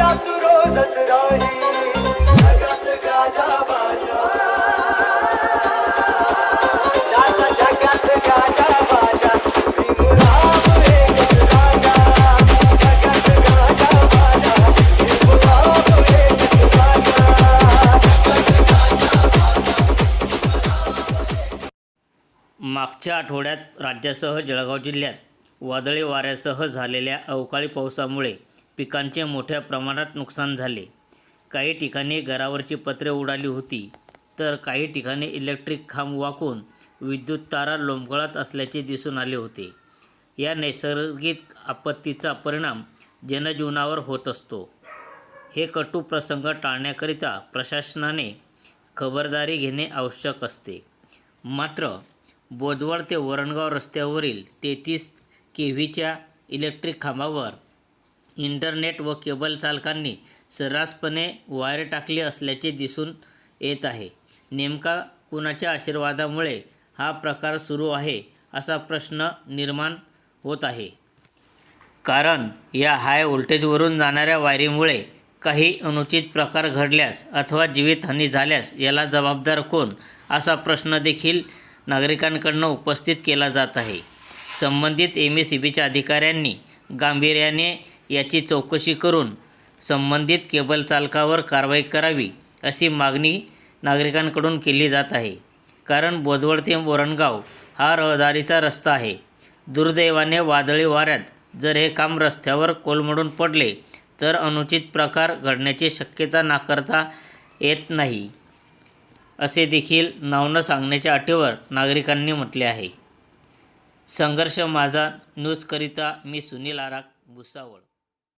तसंच राही. जगात गाजा बाजा. ज्याचा जगात गाजा बाजा. भीमराव एकच राजा. जगात गाजा बाजा. एकच राजा. मागच्या आठवड्यात राज्यासह जळगाव जिल्ह्यात वादळी वाऱ्यासह झालेल्या अवकाळी पावसामुळे पिकांचे मोठ्या प्रमाणात नुकसान झाले. काही ठिकाणी घरावरची पत्रे उडाली होती तर काही ठिकाणी इलेक्ट्रिक खांब वाकून विद्युत तारा लोंबकळत असल्याचे दिसून आले होते. या नैसर्गिक आपत्तीचा परिणाम जनजीवनावर होत असतो. हे कटू प्रसंग टाळण्याकरिता प्रशासनाने खबरदारी घेणे आवश्यक असते. मात्र बोदवड ते वरणगाव रस्त्यावरील तेहतीस के व्हीच्या इलेक्ट्रिक खांबावर इंटरनेट व केबल चालकांनी सर्रासपणे वायर टाकली असल्याचे दिसून येत आहे. नेमका कुणाच्या आशीर्वादामुळे हा प्रकार सुरू आहे असा प्रश्न निर्माण होत आहे. कारण या हाय व्होल्टेजवरून जाणाऱ्या वायरीमुळे काही अनुचित प्रकार घडल्यास अथवा जीवितहानी झाल्यास याला जबाबदार कोण असा प्रश्न देखील नागरिकांकडनं उपस्थित केला जात आहे. संबंधित एम एस सी बीच्या अधिकाऱ्यांनी गांभीर्याने याची चौकशी करून संबंधित केबल चालकावर कारवाई करावी अशी मागणी नागरिकांकडून केली जात आहे. कारण बोदवड ते बोरणगाव हा रहदारीचा रस्ता आहे. दुर्दैवाने वादळी वाऱ्यात जर हे काम रस्त्यावर कोलमडून पडले तर अनुचित प्रकार घडण्याची शक्यता नाकारता येत नाही असे देखील नावनं सांगण्याच्या अटीवर नागरिकांनी म्हटले आहे. संघर्ष माझा न्यूजकरिता मी सुनील आराक भुसावळ.